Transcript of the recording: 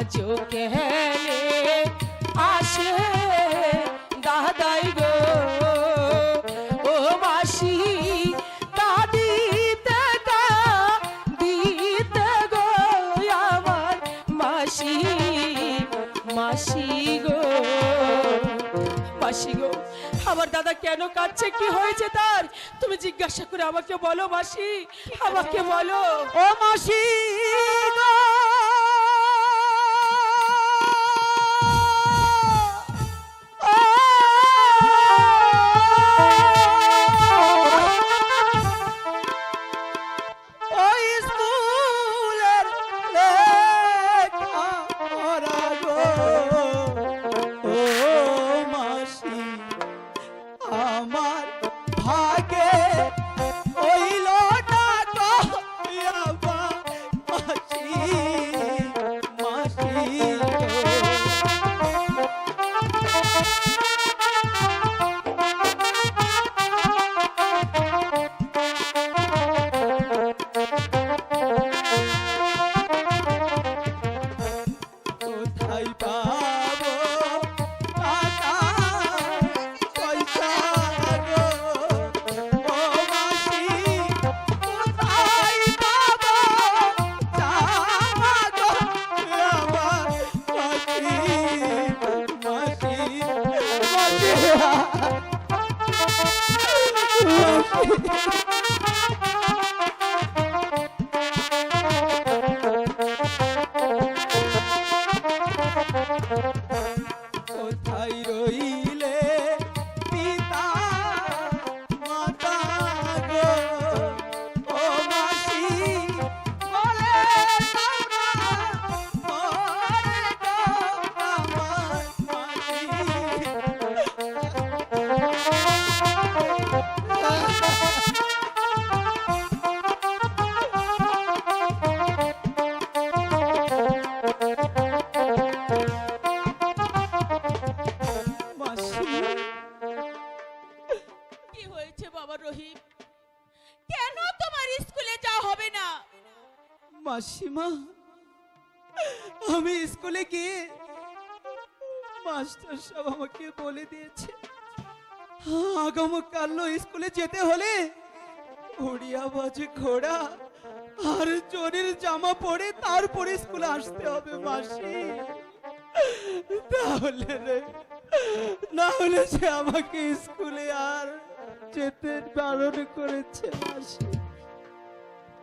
আজো কেহলে আসে দাদাই গো। ও মাসি দাদিতে দিতে গো আমার মাসি মাসি গো। মাসি গো, আমার দাদা কেন কাঁদছে? কি হয়েছে তার? তুমি জিজ্ঞাসা করে আমাকে বলো মাসি, আমাকে বলো। ও মাসি গো ইয়াবা মাসি রহিম, কেন তোমার স্কুলে যাওয়া হবে না? মাসিমা, আমি স্কুলে গিয়ে মাস্টার সাহেব আমাকে বলে দিয়েছে, আগামীকাল স্কুলে যেতে হলে বাজে ঘোড়া আর জোরের জামা পরে তারপরে স্কুলে আসতে হবে মাসি। তাহলে রে, না হলে সে আমাকে স্কুলে আর যেতে বারণ করেছে মাসি।